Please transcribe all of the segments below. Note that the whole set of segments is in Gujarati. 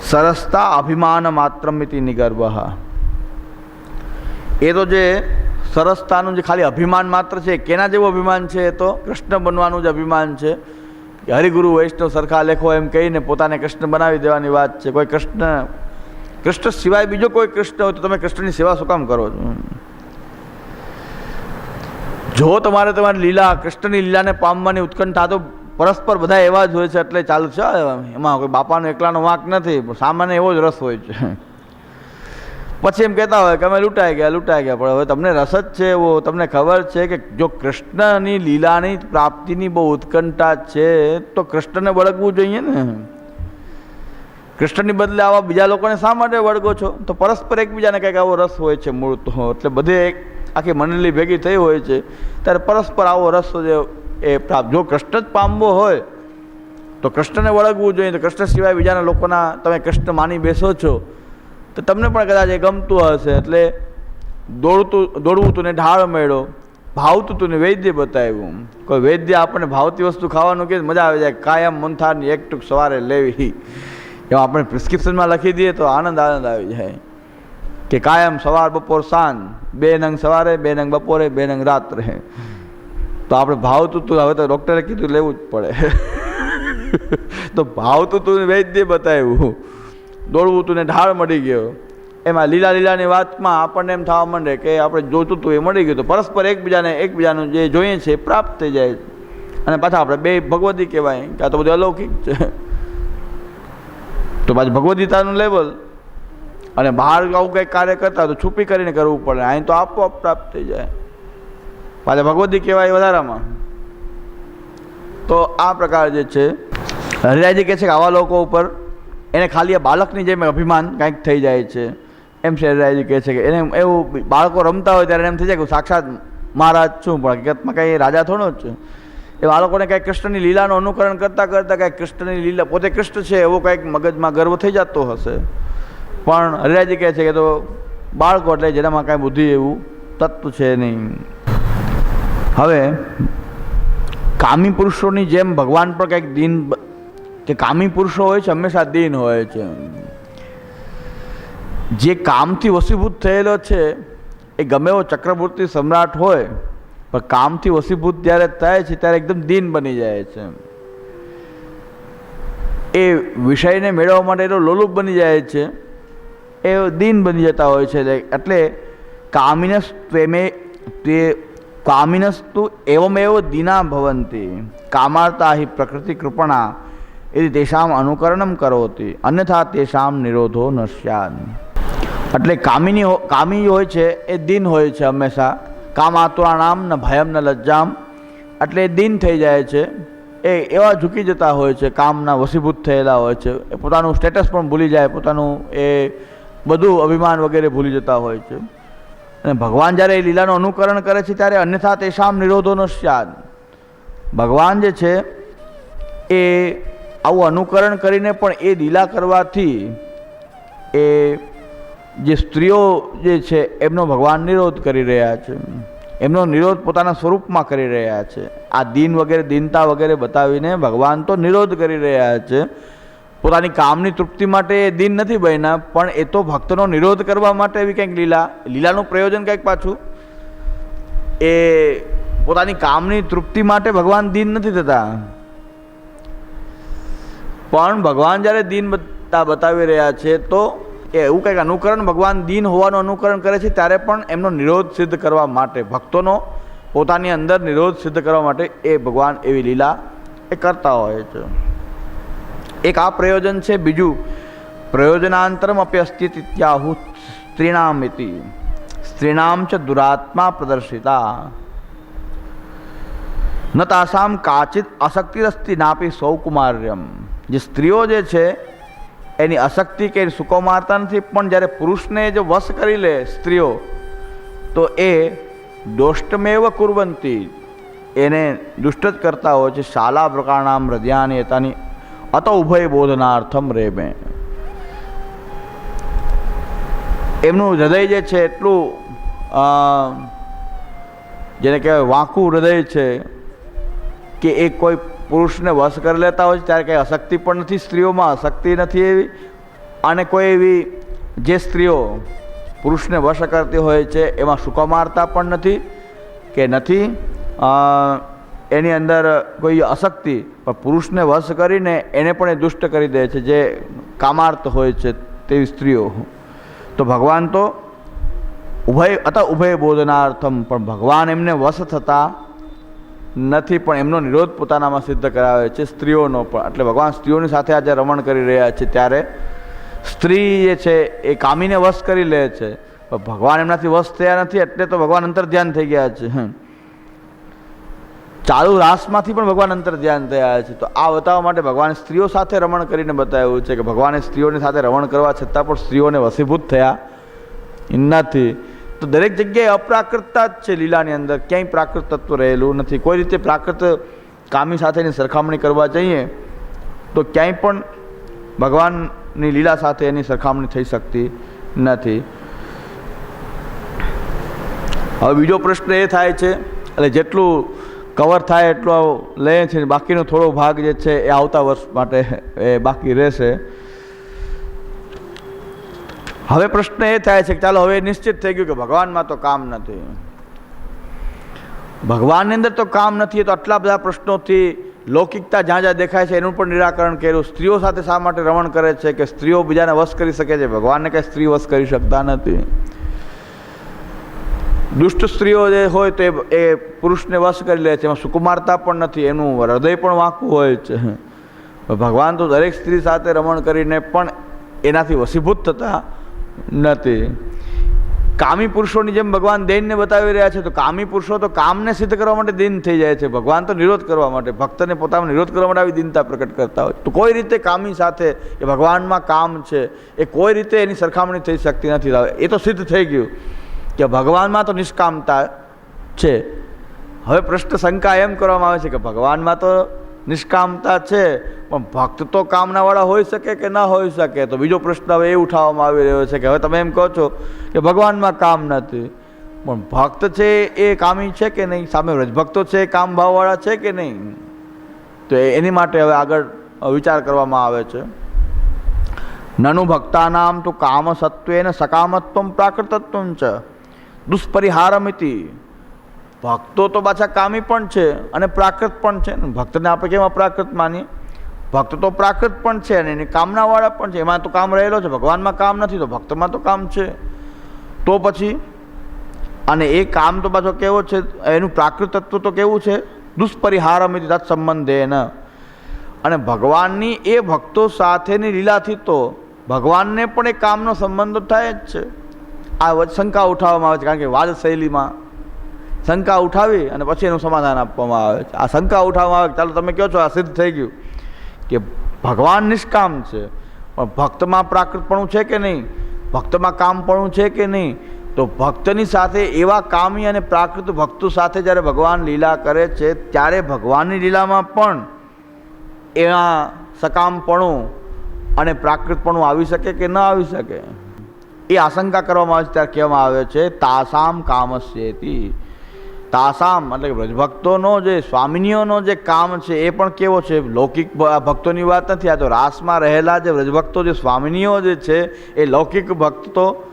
સરસતા અભિમાન માત્રમ ઇતિ નિગર્વ એ તો જે સરસતાનું જે ખાલી અભિમાન માત્ર છે, કેના જેવું અભિમાન છે એ તો કૃષ્ણ બનવાનું જ અભિમાન છે. કે હરિગુરુ વૈષ્ણવ સરખા લેખો એમ કહીને પોતાને કૃષ્ણ બનાવી દેવાની વાત છે. કોઈ કૃષ્ણ કૃષ્ણ સિવાય બીજો કોઈ કૃષ્ણ હોય તો તમે કૃષ્ણની સેવા શું કામ કરો છો? જો તમારે તમારી લીલા, કૃષ્ણની લીલાને પામવાની ઉત્કંઠા તો પરસ્પર બધા એવા જ હોય છે એટલે ચાલુ છે એમાં કોઈ બાપાનો એકલાનો વાંક નથી સામાન્ય એવો જ રસ હોય છે. પછી એમ કહેતા હોય કે અમે લૂંટાઈ ગયા લૂંટાઈ ગયા, પણ હવે તમને રસ જ છે એવો. તમને ખબર છે કે જો કૃષ્ણની લીલાની પ્રાપ્તિની બહુ ઉત્કંઠા છે, તો કૃષ્ણને વળગવું જોઈએ ને. કૃષ્ણની બદલે આવા બીજા લોકોને શા માટે વળગો છો? તો પરસ્પર એકબીજાને કંઈક આવો રસ હોય છે મૂળ તો એટલે બધે આખી મંડળી ભેગી થઈ હોય છે, ત્યારે પરસ્પર આવો રસ જે એ પ્રાપ્ત જો કૃષ્ણ જ પામવો હોય, તો કૃષ્ણને વળગવું જોઈએ. તો કૃષ્ણ સિવાય બીજાના લોકોના તમે કૃષ્ણ માની બેસો છો. તો તમને પણ કદાચ એ ગમતું હશે. એટલે દોડતું દોડવું તું ને ઢાળ મેળો, ભાવતું તું ને વૈદ્ય બતાવ્યું. કોઈ વૈદ્ય આપણને ભાવતી વસ્તુ ખાવાનું કે મજા આવી. જાય કાયમ મંથારની એક ટૂંક સવારે લેવી. એમાં આપણે પ્રિસ્ક્રિપ્શનમાં લખી દઈએ તો આનંદ આનંદ આવી જાય. કે કાયમ સવાર બપોર સાંજ, બે નંગ સવારે, બે નંગ બપોરે, બે નંગ રાત્રે. તો આપણે ભાવતું તું હવે તો ડૉક્ટરે કીધું લેવું જ પડે. તો ભાવતું તું વૈદ્ય બતાવ્યું. દોડવું તું ને ઢાળ મળી ગયો. એમાં લીલા લીલાની વાતમાં આપણને એમ થવા માંડે કે આપણે જોતું હતું એ મળી ગયું તો પરસ્પર એકબીજાને એકબીજાનું જે જોઈએ છે એ પ્રાપ્ત થઈ જાય. અને પાછા આપણે બે ભગવદી કહેવાય. કે આ તો બધું અલૌકિક છે. તો પાછું ભગવદ્ગીતાનું લેવલ અને બહાર આવું કંઈક કાર્ય કરતા તો છુપી કરીને કરવું પડે. અહીં તો આપોઆપ પ્રાપ્ત થઈ જાય. પાછા ભગવતી કહેવાય વધારામાં. તો આ પ્રકાર જે છે, હરિરાયજી કહે છે કે આવા લોકો ઉપર એને ખાલી આ બાળકની જેમ અભિમાન કાંઈક થઈ જાય છે. એમ છે હરિરાયજી કહે છે કે એને એવું બાળકો રમતા હોય ત્યારે એમ થઈ જાય કે સાક્ષાત મહારાજ છું, પણ હકીકતમાં કંઈ રાજા થોડો જ છું. એ બાળકોને કાંઈક કૃષ્ણની લીલાનું અનુકરણ કરતાં કરતાં કાંઈક કૃષ્ણની લીલા, પોતે કૃષ્ણ છે એવો કાંઈક મગજમાં ગર્વ થઈ જતો હશે. પણ હરિરાજી કહે છે કે તો બાળકો એટલે જેનામાં કાંઈ બુદ્ધિ એવું તત્વ છે નહીં. હવે, કામી પુરુષોની જેમ ભગવાન પણ કંઈક દિન કે કામી પુરુષો હોય છે, હંમેશા દિન હોય છે. જે કામથી વસીભૂત થયેલો છે, એ ગમે એવો ચક્રવર્તી સમ્રાટ હોય, પણ કામથી વસીભૂત જ્યારે થાય છે, ત્યારે એકદમ દિન બની જાય છે. એ વિષયને મેળવવા માટે એનો લોલુપ બની જાય છે. એ દિન બની જતા હોય છે, એટલે કામીને ત્વેમે તે કામિનસ્તુ એવમેવ દિના ભવંતી કામાર્તા હિ પ્રકૃતિ કૃપણા એ તેષામ અનુકરણમ કરોતી અન્યથા તેષામ નિરોધો ન એટલે કામિની કામી હોય છે એ દિન હોય છે હંમેશા કામાતુરાણામ ન ભયમ ન લજ્જામ એટલે દિન થઈ જાય છે એ એવા ઝૂકી જતા હોય છે કામના વસીભૂત થયેલા હોય છે એ પોતાનું સ્ટેટસ પણ ભૂલી જાય પોતાનું એ બધું અભિમાન વગેરે ભૂલી જતા હોય છે અને ભગવાન જ્યારે એ લીલાનું અનુકરણ કરે છે ત્યારે અન્યથા તેષામ નિરોધો ન સ્યાદ ભગવાન જે છે, એ આવું અનુકરણ કરીને પણ એ લીલા કરવાથી એ જે સ્ત્રીઓ જે છે, એમનો ભગવાન નિરોધ કરી રહ્યા છે. એમનો નિરોધ પોતાના સ્વરૂપમાં કરી રહ્યા છે. આ દિન વગેરે, દિનતા વગેરે બતાવીને ભગવાન તો નિરોધ કરી રહ્યા છે. પોતાની કામની તૃપ્તિ માટે એ દિન નથી બન્યા, પણ એ તો ભક્તનો નિરોધ કરવા માટે એવી કંઈક લીલા, લીલાનું પ્રયોજન કંઈક પાછું. એ પોતાની કામની તૃપ્તિ માટે ભગવાન દિન નથી થતા. પણ ભગવાન જ્યારે દિન બતા બતાવી રહ્યા છે, તો એ એવું કંઈક અનુકરણ ભગવાન દિન હોવાનું અનુકરણ કરે છે, ત્યારે પણ એમનો નિરોધ સિદ્ધ કરવા માટે, ભક્તોનો પોતાની અંદર નિરોધ સિદ્ધ કરવા માટે એ ભગવાન એવી લીલા એ કરતા હોય છે. એક આ પ્રયોજન છે. બીજું, પ્રયોજનાંતરમ અપ્ય અસ્તિ ઇત્યાહુ સ્ત્રીણામ ઇતિ સ્ત્રીણામ ચ દુરાત્મા પ્રદર્શિતા. ન તાસામ કાચિત અશક્તિરસ્તિ નાપી સૌકુમાર્યમ. જે સ્ત્રીઓ જે છે, એની અશક્તિ કે સુકુમારતા નથી પણ જ્યારે પુરુષને જો વશ કરી લે સ્ત્રીઓ, તો એ દોષ્ટમેવ કુરવંતી. એને દુષ્ટ જ કરતા હોય છે. શાલા પ્રકારના હૃદયાની એતાની અત ઉભય બોધનાર્થમ રેમે એમનું હૃદય જે છે એટલું જેને કહેવાય વાંકું હૃદય છે કે એ કોઈ પુરુષને વશ કરી લેતા હોય છે ત્યારે કંઈ અશક્તિ પણ નથી સ્ત્રીઓમાં અશક્તિ નથી એવી અને કોઈ એવી જે સ્ત્રીઓ પુરુષને વશ કરતી હોય છે એમાં સુકમારતા પણ નથી કે નથી એની અંદર કોઈ અશક્તિ, પણ પુરુષને વશ કરીને એને પણ એ દુષ્ટ કરી દે છે, જે કામાર્થ હોય છે તેવી સ્ત્રીઓ. તો ભગવાન તો ઉભય, અત ઉભય બોધનાર્થમ, પણ ભગવાન એમને વશ થતા નથી, પણ એમનો નિરોધ પોતાનામાં સિદ્ધ કરાવે છે સ્ત્રીઓનો પણ. એટલે ભગવાન સ્ત્રીઓની સાથે આજે રમણ કરી રહ્યા છે, ત્યારે સ્ત્રી જે છે એ કામીને વશ કરી લે છે. પણ ભગવાન એમનાથી વશ થયા નથી, એટલે તો ભગવાન અંતર ધ્યાન થઈ ગયા છે. હમ. ચાલુ રાસમાંથી પણ ભગવાન અંતર ધ્યાન થયા છે. તો આ બતાવવા માટે ભગવાન સ્ત્રીઓ સાથે રમણ કરીને બતાવ્યું છે કે ભગવાને સ્ત્રીઓની સાથે રમણ કરવા છતાં પણ સ્ત્રીઓને વસીભૂત થયા નથી તો દરેક જગ્યાએ અપ્રાકૃતતા જ છે લીલાની અંદર. ક્યાંય પ્રાકૃત તત્વ રહેલું નથી. કોઈ રીતે પ્રાકૃત કામી સાથેની સરખામણી કરવા જઈએ તો ક્યાંય પણ ભગવાનની લીલા સાથે એની સરખામણી થઈ શકતી નથી. હવે બીજો પ્રશ્ન એ થાય છે, એટલે જેટલું કવર થાય એટલો લે છે બાકીનો થોડો ભાગ જે છે એ આવતા વર્ષ માટે એ બાકી રહેશે. હવે પ્રશ્ન એ થાય છે કે ચાલો હવે નિશ્ચિત થઈ ગયું કે ભગવાનમાં તો કામ નથી. ભગવાનની અંદર તો કામ નથી તો આટલા બધા પ્રશ્નોથી લૌકિકતા જ્યાં જ્યાં દેખાય છે એનું પણ નિરાકરણ કર્યું. સ્ત્રીઓ સાથે શા માટે રમણ કરે છે કે સ્ત્રીઓ બીજાને વશ કરી શકે છે? ભગવાનને કંઈ સ્ત્રી વશ કરી શકતા નથી. દુષ્ટ સ્ત્રીઓ જે હોય તો એ- પુરુષને વશ કરી લે છે. એમાં સુકુમારતા પણ નથી, એનું હૃદય પણ વાંકું હોય છે. ભગવાન તો દરેક સ્ત્રી સાથે રમણ કરીને પણ એનાથી વસીભૂત થતા નથી. કામી પુરુષોની જેમ ભગવાન દૈનને બતાવી રહ્યા છે, તો કામી પુરુષો તો કામને સિદ્ધ કરવા માટે દિન થઈ જાય છે. ભગવાન તો નિરોધ કરવા માટે, ભક્તને પોતાનો નિરોધ કરવા માટે આવી દિનતા પ્રકટ કરતા હોય. તો કોઈ રીતે કામી સાથે એ ભગવાનમાં કામ છે, એ કોઈ રીતે એની સરખામણી થઈ શકતી નથી. એ તો સિદ્ધ થઈ ગયું. કે ભગવાનમાં તો નિષ્કામતા છે. હવે પ્રશ્ન શંકા એમ કરવામાં આવે છે કે ભગવાનમાં તો નિષ્કામતા છે, પણ ભક્ત તો કામનાવાળા હોઈ શકે કે ના હોઈ શકે? તો બીજો પ્રશ્ન હવે એ ઉઠાવવામાં આવી રહ્યો છે કે હવે તમે એમ કહો છો કે ભગવાનમાં કામ નથી, પણ ભક્ત છે એ કામી છે કે નહીં? સામે વ્રજભક્તો છે એ કામ ભાવવાળા છે કે નહીં? તો એની માટે હવે આગળ વિચાર કરવામાં આવે છે. નનુ ભક્તાનામ તો કામ સત્વેન સકામત્વમ પ્રાકૃતત્વમ ચ. દુષ્પરિહારમિતિ. ભક્તો તો પાછા કામી પણ છે અને પ્રાકૃત પણ છે. ભક્તને આપણે કેમ અપ્રાકૃત માનીએ? ભક્ત તો પ્રાકૃત પણ છે અને એની કામનાવાળા પણ છે. એમાં તો કામ રહેલો છે. ભગવાનમાં કામ નથી તો ભક્તમાં તો કામ છે. તો પછી અને એ કામ તો પાછો કેવો છે? એનું પ્રાકૃત તત્વ તો કેવું છે? દુષ્પરિહારમિતિ તત્ સંબંધે અને ભગવાનની એ ભક્તો સાથેની લીલાથી તો ભગવાનને પણ એ કામનો સંબંધ થાય જ છે. આ શંકા ઉઠાવવામાં આવે છે, કારણ કે વાદ શૈલીમાં શંકા ઉઠાવી અને પછી એનું સમાધાન આપવામાં આવે છે. આ શંકા ઉઠાવવામાં આવે ચાલો તમે કહો છો, આ સિદ્ધ થઈ ગયું કે ભગવાન નિષ્કામ છે, પણ ભક્તમાં પ્રાકૃતપણું છે કે નહીં? ભક્તમાં કામપણું છે કે નહીં? તો ભક્તની સાથે એવા કામી અને પ્રાકૃત ભક્તો સાથે જ્યારે ભગવાન લીલા કરે છે, ત્યારે ભગવાનની લીલામાં પણ એના સકામપણું અને પ્રાકૃતપણું આવી શકે કે ન આવી શકે? એ આશંકા કરવામાં આવે છે, ત્યારે કહેવામાં આવે છે, તાસામ કામસ્યેતિ. તાસામ એટલે વ્રજભક્તોનો જે, સ્વામિનીઓનો જે કામ છે, એ પણ કેવો છે? લૌકિક ભક્તોની વાત નથી, આ તો રાસમાં રહેલા જે વ્રજભક્તો, જે સ્વામિનીઓ જે છે, એ લૌકિક ભક્તો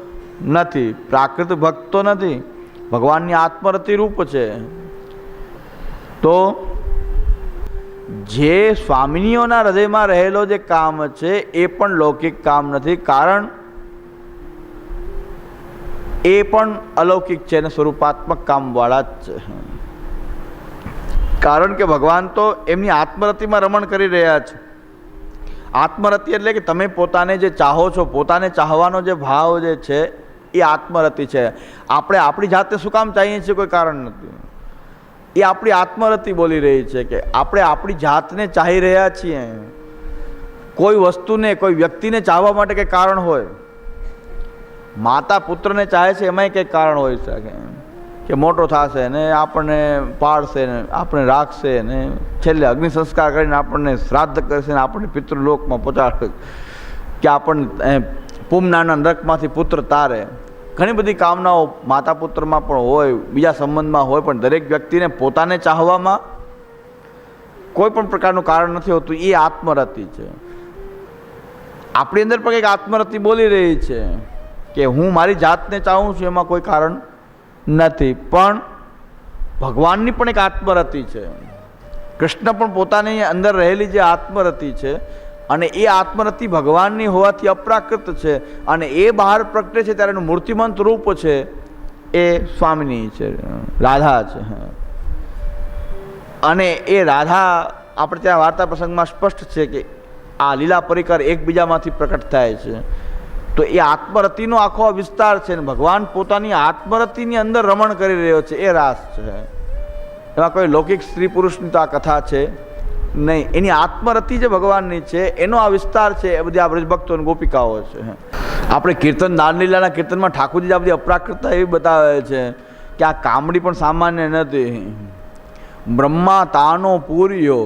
નથી, પ્રાકૃત ભક્તો નથી. ભગવાનની આત્મરતિ રૂપ છે. તો જે સ્વામિનીઓના હૃદયમાં રહેલો જે કામ છે, એ પણ લૌકિક કામ નથી. કારણ એ પણ અલૌકિક છે અને સ્વરૂપાત્મક કામવાળા જ છે. કારણ કે ભગવાન તો એમની આત્મરતિમાં રમણ કરી રહ્યા છે. આત્મરતિ એટલે કે તમે પોતાને જે ચાહો છો, પોતાને ચાહવાનો જે ભાવ જે છે, એ આત્મરતિ છે. આપણે આપણી જાતે શું કામ ચાહીએ છીએ કોઈ કારણ નથી. એ આપણી આત્મરતિ બોલી રહી છે કે આપણે આપણી જાતને ચાહી રહ્યા છીએ. કોઈ વસ્તુને, કોઈ વ્યક્તિને ચાહવા માટે કંઈ કારણ હોય. માતા પુત્રને ચાહે છે, એમાંય કંઈક કારણ હોઈ શકે. કે મોટો થશે ને આપણને પાળશે ને, આપણને રાખશે ને, છેલ્લે અગ્નિ સંસ્કાર કરીને આપણને શ્રાદ્ધ કરશે ને આપણને પિતૃલોકમાં પહોંચાડશે કે આપણને પૂમનાના નરકમાંથી પુત્ર તારે. ઘણી બધી કામનાઓ માતા પુત્રમાં પણ હોય, બીજા સંબંધમાં હોય, પણ દરેક વ્યક્તિને પોતાને ચાહવામાં કોઈ પણ પ્રકારનું કારણ નથી હોતું, એ આત્મરતિ છે. આપણી અંદર પણ એક આત્મરતિ બોલી રહી છે. કે હું મારી જાતને ચાહું છું, એમાં કોઈ કારણ નથી. પણ ભગવાનની પણ એક આત્મરતિ છે. કૃષ્ણ પણ પોતાની અંદર રહેલી જે આત્મરતિ છે અને એ આત્મરતિ ભગવાનની હોવાથી અપ્રાકૃત છે અને એ બહાર પ્રગટે છે ત્યારે એનું મૂર્તિમંત રૂપ છે એ સ્વામિની છે, રાધા છે અને એ રાધા આપણે ત્યાં વાર્તા પ્રસંગમાં સ્પષ્ટ છે કે આ લીલા પરિકર એકબીજામાંથી પ્રકટ થાય છે. તો એ આત્મરતિનો આખો વિસ્તાર છે ને ભગવાન પોતાની આત્મરતિની અંદર રમણ કરી રહ્યો છે, એ રાસ છે. એમાં કોઈ લૌકિક સ્ત્રી પુરુષની તો આ કથા છે નહીં. એની આત્મરતિ જે ભગવાનની છે, એનો આ વિસ્તાર છે, એ બધી આ બ્રજભક્તો અને ગોપિકાઓ છે. આપણે કીર્તન દાનલીલાના કીર્તનમાં ઠાકોરજી આ બધી અપ્રાકૃતતા એવી બતાવે છે કે આ કામડી પણ સામાન્ય નથી. બ્રહ્મા તાનો પૂર્યો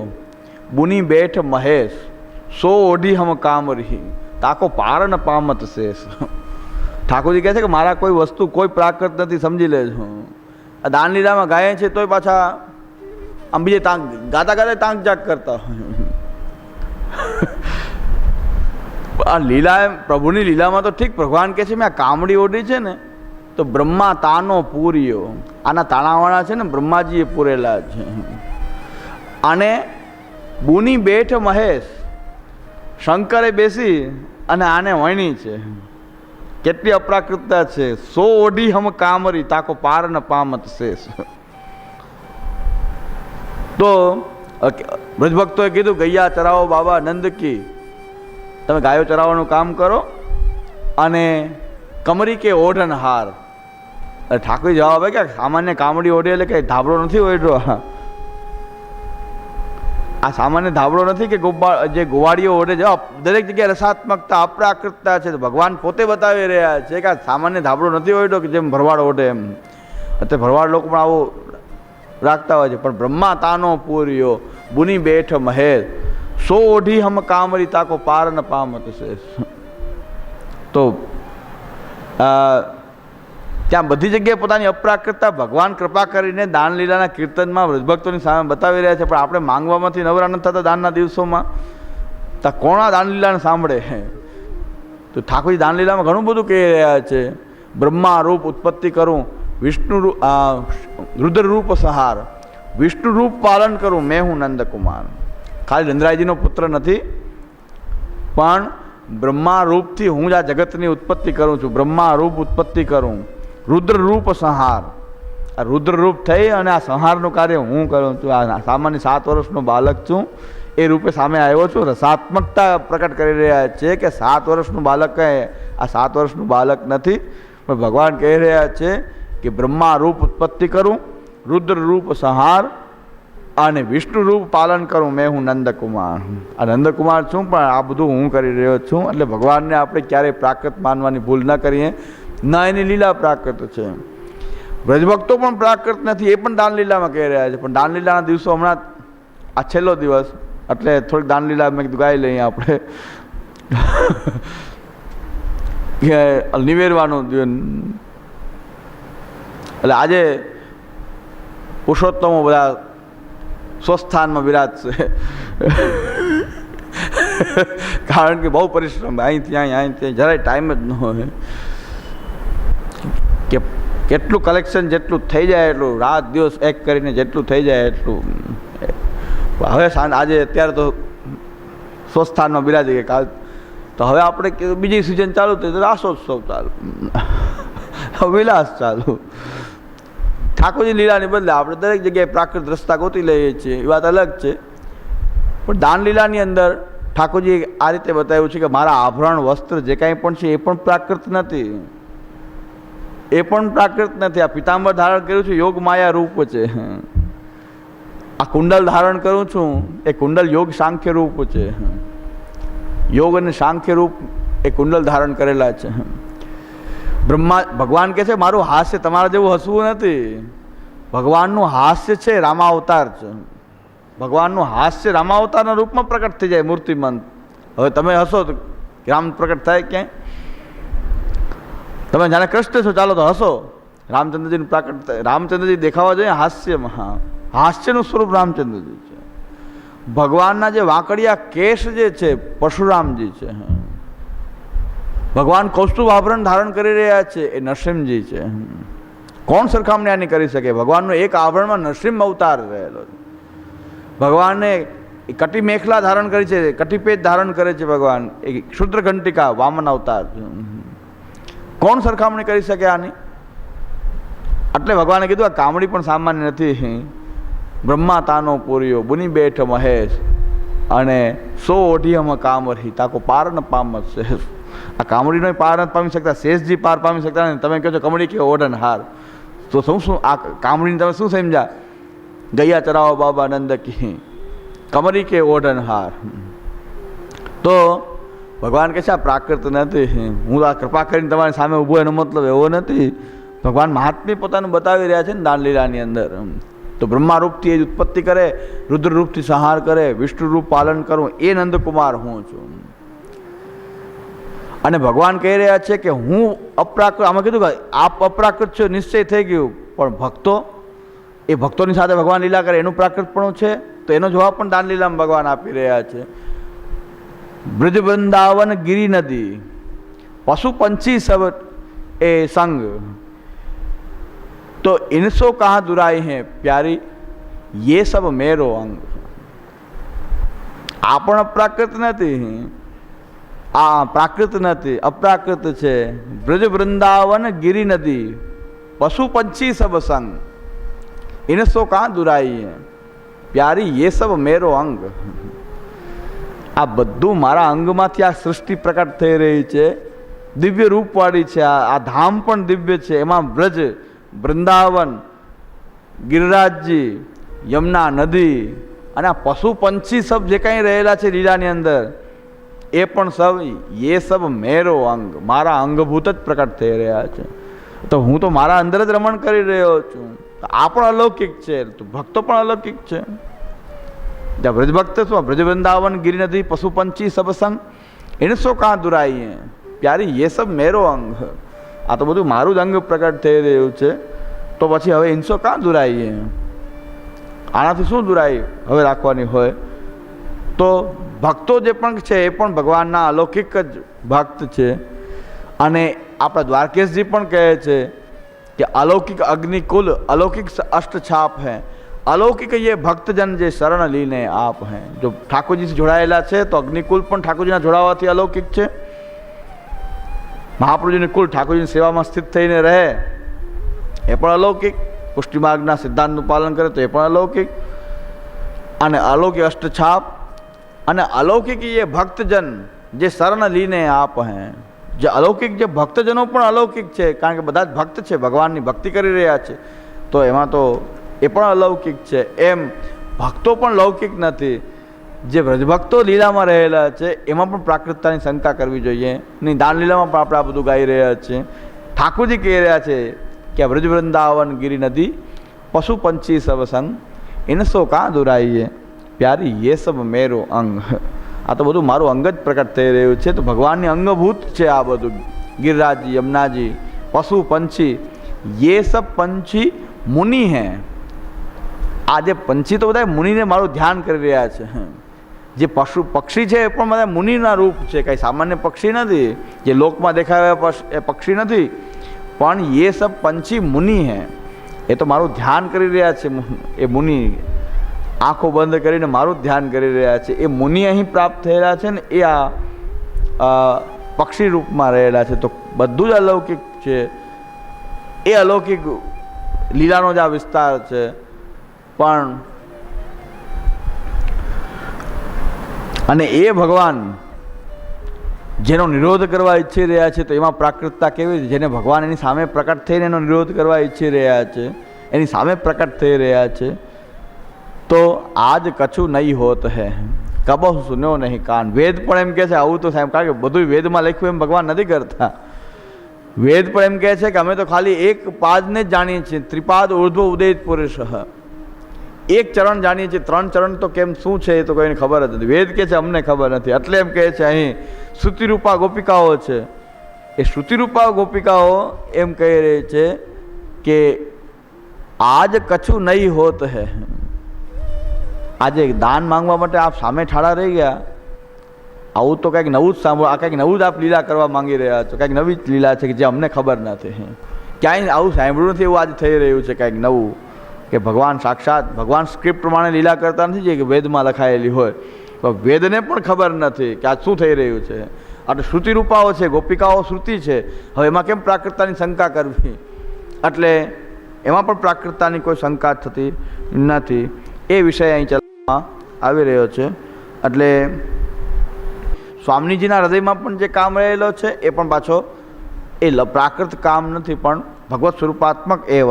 બુની બેઠ મહેશ, સો ઓઢી હમ કામરી તાકો પાર પામત શેષ ઠાકોરજી કહે છે કે મારા કોઈ વસ્તુ કોઈ પ્રાકૃત નથી, સમજી લેજો આ દાનલીલામાં ગાય છે તોય પાછા આમ બીજે તાંક ગાતા ગાતા તાંક જાટ કરતા આ લીલા પ્રભુની લીલામાં તો ઠીક, ભગવાન કહે છે મેં આ કામડી ઓઢી છે ને, તો બ્રહ્મા તાનો પૂર્યો. આના તાણાવાળા છે ને, બ્રહ્માજીએ પૂરેલા છે. અને બુની બેઠ મહેશ શંકરે બેસી અને આને વણી છે. કેટલી અપ્રાકૃતતા છે. સો ઓઢી હમ કામરી, તાકો પાર ન પામત શેષ. તો બ્રજભક્તોએ કીધું, ગૈયા ચરાવો બાબા નંદકી તમે ગાયો ચરાવવાનું કામ કરો અને કમરી કે ઓઢન હાર ઠાકોર જવાબ આવે કે સામાન્ય કામડી ઓઢે એટલે કંઈ ધાબળો નથી ઓઢ્યો. આ સામાન્ય ધાબળો નથી કે ગોબા, જે ગોવાળીઓ ઓઢે છે દરેક જગ્યાએ રસાત્મકતા, અપ્રાકૃતતા છે. ભગવાન પોતે બતાવી રહ્યા છે કે આ સામાન્ય ધાબળો નથી ઓઢ્યો કે જેમ ભરવાડ ઓઢે એમ. અત્યારે ભરવાડ લોકો પણ આવો રાખતા હોય છે. પણ બ્રહ્મા તાનો પૂર્યો, બુની બેઠ મહેર. સો ઓઢી હમ કામરી, તાકો પાર ન પામત છે તો ત્યાં બધી જગ્યાએ પોતાની અપ્રાકૃતતા, ભગવાન કૃપા કરીને દાન લીલાના કીર્તનમાં વૃદ્ધભક્તોની સામે બતાવી રહ્યા છે, પણ આપણે માંગવામાંથી નવરા નથી થતા દાનના દિવસોમાં તો કોણા દાનલીલાને દાન લીલાને સાંભળે? તો ઠાકોરજી દાનલીલામાં ઘણું બધું કહી રહ્યા છે. બ્રહ્મા રૂપ ઉત્પત્તિ કરું, વિષ્ણુ રુદ્રરૂપ રુદ્ર રૂપ સહાર, વિષ્ણુ રૂપ પાલન કરું, મેં હું નંદકુમાર. ખાલી નંદરાયજીનો પુત્ર નથી, પણ બ્રહ્મા રૂપથી હું જ આ જગતની ઉત્પત્તિ કરું છું. બ્રહ્મા રૂપ ઉત્પત્તિ કરું. રુદ્ર રૂપ સંહાર. આ રુદ્રરૂપ થઈ અને આ સંહારનું કાર્ય હું કરું છું આ સામાન્ય સાત વર્ષનો બાલક છું. એ રૂપે સામે આવ્યો છું. રસાત્મકતા પ્રકટ કરી રહ્યા છે કે સાત વર્ષનું બાલક કહે આ સાત વર્ષનું બાલક નથી. પણ ભગવાન કહી રહ્યા છે કે બ્રહ્મા રૂપ ઉત્પત્તિ કરું, રુદ્રરૂપ સંહાર અને વિષ્ણુ રૂપ પાલન કરું. મેં હું નંદકુમાર આ નંદકુમાર છું, પણ આ બધું હું કરી રહ્યો છું. એટલે ભગવાનને આપણે ક્યારેય પ્રાકૃત માનવાની ભૂલ ન કરીએ. ના, એની લીલા પ્રાકૃત છે. વ્રજભક્તો પણ પ્રાકૃત નથી, એ પણ દાનલીલામાં કહી રહ્યા છે. પણ દાનલીલાના દિવસો હમણાં આ છેલ્લો દિવસ, એટલે થોડીક દાનલીલા મેં કીધું ગાઈ લઈએ આપણે. નિવેરવાનું એટલે આજે પુરુષોત્તમો બધા સ્વસ્થાનમાં વિરાજશે કારણ કે બહુ પરિશ્રમ અહીં, અહીંથી અહીં, જરાય ટાઈમ જ ન હોય. કેટલું કલેક્શન જેટલું થઈ જાય એટલું, રાત દિવસ એક કરીને જેટલું થઈ જાય એટલું. હવે આજે અત્યારે તો સ્વસ્થાનમાં બિરાજી કે કાલ તો હવે આપણે બીજી સિઝન ચાલુ થઈ તો રાસોત્સવ ચાલુ. વિલાસ ચાલુ. ઠાકોરજી લીલાની બદલે આપણે દરેક જગ્યાએ પ્રાકૃત રસ્તા ગોતી લઈએ છીએ, એ વાત અલગ છે. પણ દાન લીલાની અંદર ઠાકોરજીએ આ રીતે બતાવ્યું છે કે મારા આભરણ વસ્ત્ર જે કાંઈ પણ છે એ પણ પ્રાકૃત નથી. એ પણ પ્રાકૃત નથી. આ પિતાંબર ધારણ કર્યું છે, યોગ માયા રૂપ છે. આ કુંડલ ધારણ કરું છું, એ કુંડલ યોગ સાંખ્ય રૂપ છે. યોગ અને સાંખ્ય રૂપ એ કુંડલ ધારણ કરેલા છે. બ્રહ્મા, ભગવાન કહે છે, મારું હાસ્ય તમારા જેવું હસવું નથી. ભગવાનનું હાસ્ય છે, રામાવતાર છે. ભગવાનનું હાસ્ય રામાવતારના રૂપમાં પ્રકટ થઈ જાય મૂર્તિમંત. હવે તમે હસો તો રામ પ્રકટ થાય ક્યાંય? તમે જાણે કૃષ્ણ છો, ચાલો તો હસો. રામચંદ્રજીનું પ્રાકટ રામચંદ્રજી દેખાવા જોઈએ હાસ્યમાં હાસ્યનું સ્વરૂપ રામચંદ્રજી છે. ભગવાનના જે વાંકડિયા કેશ જે છે, પરશુરામજી છે ભગવાન કૌસ્તુભ આભરણ ધારણ કરી રહ્યા છે, એ નરસિંહજી છે કોણ સરખામણી આની કરી શકે? ભગવાનનો એક આવરણમાં નરસિંહ અવતાર રહેલો છે. ભગવાને કટી મેખલા ધારણ કરી છે કટીપેજ ધારણ કરે છે ભગવાન. એ ક્ષુદ્ર ઘંટિકા વામન અવતાર કોણ સરખામણી કરી શકે આની? એટલે ભગવાને કીધું, આ કામડી પણ સામાન્ય નથી. બ્રહ્મા તાનો પૂર્યો બુની બેઠ મહેશ, અને સો ઓઢિયમ કામરહી, તાકો પાર ન પામત શેષ. આ કામડીનો પાર નથી પામી શકતા, શેષજી પાર પામી શકતા ને તમે કહો છો કમડી કે ઓઢન હાર? તો શું શું, આ કામડીને તમે શું સમજ્યા? ગૈયા ચરાવો બાબા નંદ કી કમરી કે ઓઢન હાર. તો ભગવાન કહે છે, આ પ્રાકૃત નથી. હું આ કૃપા કરીને તમારી સામે ઊભો એનો મતલબ એવો નથી. ભગવાન મહાત્મ્ય પોતાનું બતાવી રહ્યા છે ને દાનલીલાની અંદર. તો બ્રહ્મા રૂપથી એ જ ઉત્પત્તિ કરે, રુદ્રરૂપથી સંહાર કરે, વિષ્ણુરૂપ પાલન કરું, એ નંદકુમાર હું છું. અને ભગવાન કહી રહ્યા છે કે હું અપ્રાકૃત, આમાં કીધું કે આપ અપ્રાકૃત છો, નિશ્ચય થઈ ગયું. પણ ભક્તો, એ ભક્તોની સાથે ભગવાન લીલા કરે, એનું પ્રાકૃતપણું છે? તો એનો જવાબ પણ દાન લીલામાં ભગવાન આપી રહ્યા છે. બ્રજ વૃંદાવન ગિરી નદી. પશુ પંછી सब એ संग तो इनसो कहाँ दुराई है प्यारी ये सब मेरो અંગ. આપણ પ્રાકૃત નથી. આ પ્રાકૃત નથી, અપ્રાકૃત છે. બ્રજ વૃંદાવન ગિરી નદી. પશુ પંછી સબ સંગ. ઇનસો કાં દુરાઈ હે? પ્યારી યે સબ મેરો અંગ. આ બધું મારા અંગમાંથી આ સૃષ્ટિ પ્રકટ થઈ રહી છે. દિવ્ય રૂપવાળી છે. આ આ ધામ પણ દિવ્ય છે. એમાં બ્રજ, વૃંદાવન, ગિરિરાજજી, યમુના નદી અને આ પશુ પંછી સબ જે કાંઈ રહેલા છે લીલાની અંદર, એ પણ સબ એ સબ મેરો અંગ. મારા અંગભૂત જ પ્રકટ થઈ રહ્યા છે. તો હું તો મારા અંદર જ રમણ કરી રહ્યો છું. આ પણ અલૌકિક છે. તો ભક્તો પણ અલૌકિક છે. જ્યાં બ્રજભક્ત શું બ્રજ વૃંદાવન ગિરી નદી પશુ પંછી સબ સંગ એને શું કાં દુરાઈ પ્યારી એ સબ મેરો અંગ આ તો બધું મારું જ અંગ પ્રગટ થઈ રહ્યું છે તો પછી હવે ઇન્સો કાં દુરાઈએ આનાથી શું દુરાઈ હવે રાખવાની હોય તો ભક્તો જે પણ છે એ પણ ભગવાનના અલૌકિક જ ભક્ત છે અને આપણા દ્વારકેશજી પણ કહે છે કે અલૌકિક અગ્નિકુલ અલૌકિક અષ્ટછાપ હૈ અલૌકિક એ ભક્તજન જે શરણ લીને આપ હે, જો ઠાકોરજીથી જોડાયેલા છે, તો અગ્નિકુલ પણ ઠાકોરજીના જોડાવાથી અલૌકિક છે. મહાપ્રભુજીની કુલ ઠાકોરજીની સેવામાં સ્થિત થઈને રહે, એ પણ અલૌકિક. પુષ્ટિમાર્ગના સિદ્ધાંતનું પાલન કરે તો એ પણ અલૌકિક. અને અલૌકિક અષ્ટછાપ. અને અલૌકિક એ ભક્તજન જે શરણ લીને આપ હે, જે અલૌકિક જે ભક્તજનો પણ અલૌકિક છે, કારણ કે બધા જ ભક્ત છે, ભગવાનની ભક્તિ કરી રહ્યા છે. તો એમાં તો એ પણ અલૌકિક છે. એમ ભક્તો પણ લૌકિક નથી. જે વ્રજભક્તો લીલામાં રહેલા છે, એમાં પણ પ્રાકૃતતાની શંકા કરવી જોઈએ. નહીં દાન લીલામાં પણ આપણે આ બધું ગાઈ રહ્યા છે ઠાકુરજી કહી રહ્યા છે કે વ્રજ વૃંદાવન ગિરી નદી પશુ પંછી સબ સંગ એને સો કાં દુરાઈએ? પ્યારી યે સબ મેરો અંગ. આ તો બધું મારું અંગ જ પ્રકટ થઈ રહ્યું છે. તો ભગવાનની અંગભૂત છે આ બધું. ગિરરાજી યમુનાજી, પશુ પંછી યે સબ પંછી મુનિ હૈ. આ જે પંછી તો બધા મુનિને મારું ધ્યાન કરી રહ્યા છે. જે પશુ પક્ષી છે એ પણ બધા મુનિના રૂપ છે. કાંઈ સામાન્ય પક્ષી નથી. જે લોકમાં દેખાય એ પક્ષી નથી. પણ એ સબ પંછી મુનિ હે. એ તો મારું ધ્યાન કરી રહ્યા છે એ મુનિ. આંખો બંધ કરીને મારું ધ્યાન કરી રહ્યા છે. એ મુનિ અહીં પ્રાપ્ત થયેલા છે ને એ આ પક્ષી રૂપમાં રહેલા છે. તો બધું જ અલૌકિક છે. એ અલૌકિક લીલાનો જ આ વિસ્તાર છે. પણ અને એ ભગવાન જેનો નિરોધ કરવા ઈચ્છી રહ્યા છે, તો એમાં પ્રાકૃતતા કેવી રીતે જેને ભગવાન એની સામે પ્રકટ થઈને એનો નિરોધ કરવા ઈચ્છી રહ્યા છે, એની સામે પ્રકટ થઈ રહ્યા છે, તો આજ કછું નહીં હોત હે. કબહ સુન્યો નહીં કાન. વેદ પણ એમ કહે છે, આવું તો સાહેબ, કારણ કે બધું વેદમાં લખ્યું એમ ભગવાન નથી કરતા. વેદ પણ એમ કહે છે કે અમે તો ખાલી એક પાદને જ જાણીએ છીએ. ત્રિપાદ ઉર્ધ્વ ઉદય પુરુષ એક ચરણ જાણીએ છીએ, ત્રણ ચરણ તો કેમ શું છે એ તો કોઈને ખબર જ નથી. વેદ કહે છે અમને ખબર નથી. એટલે એમ કહે છે અહીં, શ્રુતિરૂપા ગોપિકાઓ છે. એ શ્રુતિરૂપા ગોપિકાઓ એમ કહી રહી છે કે આજ કછું નહીં હોત હે. આજે દાન માંગવા માટે આપ સામે ઠાડા રહી ગયા. આવું તો કંઈક નવું જ સાંભળો, આ કંઈક નવું જ આપ લીલા કરવા માંગી રહ્યા છો. કંઈક નવી જ લીલા છે કે જે અમને ખબર નથી ક્યાંય આવું સાંભળ્યું નથી એવું આજે થઈ રહ્યું છે, કંઈક નવું. કે ભગવાન સાક્ષાત, ભગવાન સ્ક્રિપ્ટ પ્રમાણે લીલા કરતા નથી જે કે વેદમાં લખાયેલી હોય. પણ વેદને પણ ખબર નથી કે આ શું થઈ રહ્યું છે. એટલે શ્રુતિરૂપાઓ છે, ગોપિકાઓ શ્રુતિ છે. હવે એમાં કેમ પ્રાકૃતતાની શંકા કરવી? એટલે એમાં પણ પ્રાકૃતતાની કોઈ શંકા થતી નથી. એ વિષય અહીં ચલાવવામાં આવી રહ્યો છે. એટલે સ્વામીજીના હૃદયમાં પણ જે કામ રહેલો છે, એ પણ પાછો એ પ્રાકૃત કામ નથી પણ ભગવત સ્વરૂપાત્મક એવ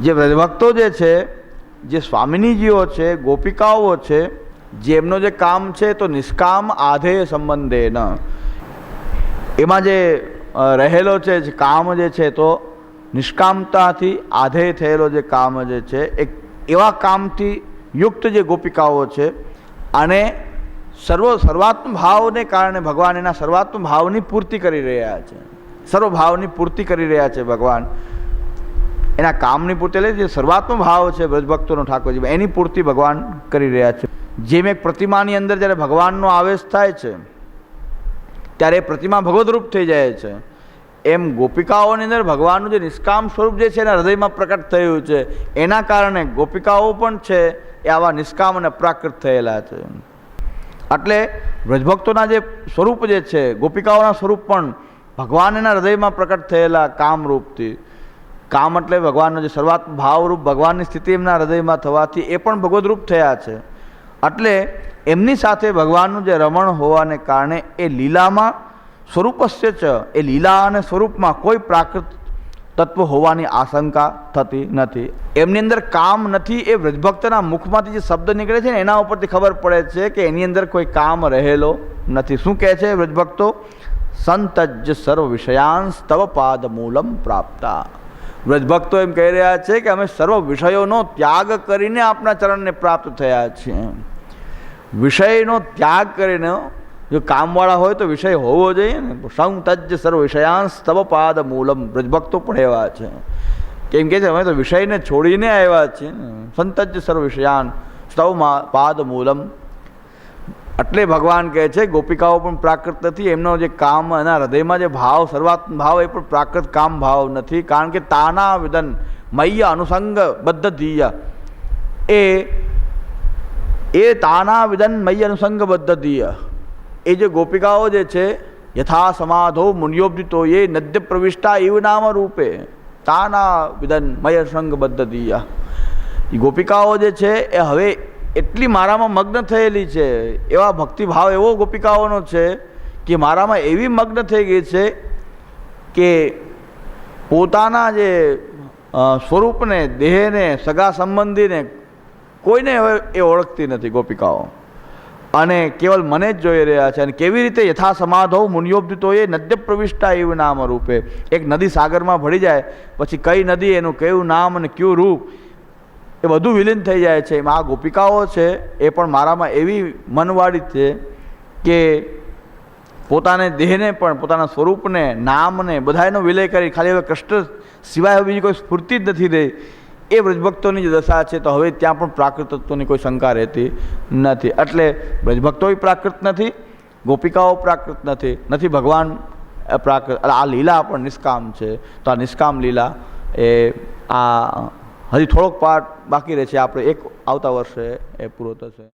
જે ભક્તો જે છે, જે સ્વામિનીજીઓ છે, ગોપિકાઓ છે જેમનો જે કામ છે, તો નિષ્કામ આધેય સંબંધે ન એમાં જે રહેલો છે, જે કામ જે છે, તો નિષ્કામતાથી આધેય થયેલો જે કામ જે છે, એક એવા કામથી યુક્ત જે ગોપિકાઓ છે, અને સર્વ, સર્વાત્મ ભાવને કારણે ભગવાન એના સર્વાત્મ ભાવની પૂર્તિ કરી રહ્યા છે. સર્વ ભાવની પૂર્તિ કરી રહ્યા છે ભગવાન. એના કામની પૂર્તિ એટલે જે સર્વાત્મ ભાવ છે બ્રજભક્તોનો ઠાકોરજી એની પૂર્તિ ભગવાન કરી રહ્યા છે. જેમ એક પ્રતિમાની અંદર જ્યારે ભગવાનનો આવેશ થાય છે, ત્યારે પ્રતિમા ભગવદરૂપ થઈ જાય છે. એમ ગોપિકાઓની અંદર ભગવાનનું જે નિષ્કામ સ્વરૂપ જે છે એના હૃદયમાં પ્રકટ થયું છે, એના કારણે ગોપિકાઓ પણ છે, એ આવા નિષ્કામ અને પ્રાકૃત થયેલા છે. એટલે વ્રજભક્તોના જે સ્વરૂપ જે છે, ગોપિકાઓના સ્વરૂપ પણ ભગવાન એના હૃદયમાં પ્રકટ થયેલા કામરૂપથી કામ એટલે ભગવાનનો જે શરૂઆત ભાવરૂપ ભગવાનની સ્થિતિ એમના હૃદયમાં થવાથી એ પણ ભગવદરૂપ થયા છે. એટલે એમની સાથે ભગવાનનું જે રમણ હોવાને કારણે એ લીલામાં સ્વરૂપસ્ય છે એ લીલા અને સ્વરૂપમાં કોઈ પ્રાકૃત તત્વ હોવાની આશંકા થતી નથી. એમની અંદર કામ નથી, એ વ્રજભક્તના મુખમાંથી જે શબ્દ નીકળે છે ને, એના ઉપરથી ખબર પડે છે કે એની અંદર કોઈ કામ રહેલો નથી. શું કહે છે વ્રજભક્તો? સંતજ સર્વ વિષયાંશ તવ પાદ મૂલમ પ્રાપ્તા. વ્રજભક્તો એમ કહી રહ્યા છે કે અમે સર્વ વિષયોનો ત્યાગ કરીને આપણા ચરણને પ્રાપ્ત થયા છીએ. વિષયનો ત્યાગ કરીને જો કામવાળા હોય તો વિષય હોવો જોઈએ ને. સંતજ સર્વ વિષયાંશ તવ પાદ મૂલમ. વ્રજભક્તો પણ એવા છે. કેમ કે છે, અમે તો વિષયને છોડીને આવ્યા છીએ ને. સંતજ સર્વ વિષયાન સ્તવ પાદ મૂલમ. એટલે ભગવાન કહે છે, ગોપિકાઓ પણ પ્રાકૃત નથી. એમનો જે કામ એના હૃદયમાં જે ભાવ, સર્વાત્મ ભાવ, એ પણ પ્રાકૃત કામ ભાવ નથી. કારણ કે તાના વિદન મય્ય અનુસંગ બદ્ધ ધીય. એ એ તાના વિદન મય્ય અનુસંગ બદ્ધ ધીય. એ જે ગોપિકાઓ જે છે, યથા સમાધો મુનિયોબિતો એ નદ્ય પ્રવિષ્ટા એવ નામ રૂપે. તાના વિદન મય સંગ બદ્ધ ધીય. એ ગોપિકાઓ જે છે, એ હવે એટલી મારામાં મગ્ન થયેલી છે, એવા ભક્તિભાવ એવો ગોપિકાઓનો છે કે મારામાં એવી મગ્ન થઈ ગઈ છે કે પોતાના જે સ્વરૂપને, દેહને, સગા સંબંધીને કોઈને હવે એ ઓળખતી નથી ગોપિકાઓ. અને કેવલ મને જ જોઈ રહ્યા છે અને કેવી રીતે યથા સમાધો એ નદ્ય પ્રવિષ્ટા એવું નામ રૂપે એક નદી સાગરમાં ભળી જાય, પછી કઈ નદી એનું કયું નામ અને કયું રૂપ એ બધું વિલીન થઈ જાય છે. એમાં આ ગોપિકાઓ છે, એ પણ મારામાં એવી મનવાળી છે કે પોતાને દેહને પણ, પોતાના સ્વરૂપને, નામને બધાયનો વિલય કરી ખાલી હવે કષ્ટ સિવાય હવે બીજી કોઈ સ્ફૂર્તિ જ નથી રહી. એ બ્રજભક્તોની જે દશા છે, તો હવે ત્યાં પણ પ્રાકૃતત્વની કોઈ શંકા રહેતી નથી. એટલે બ્રજભક્તો પ્રાકૃત નથી, ગોપિકાઓ પ્રાકૃત નથી નથી ભગવાન પ્રાકૃત. આ લીલા પણ નિષ્કામ છે. તો આ નિષ્કામ લીલા એ આ હજી થોડોક પાર્ટ બાકી રહે છે આપણે એક આવતા વર્ષે એ પૂરો થશે.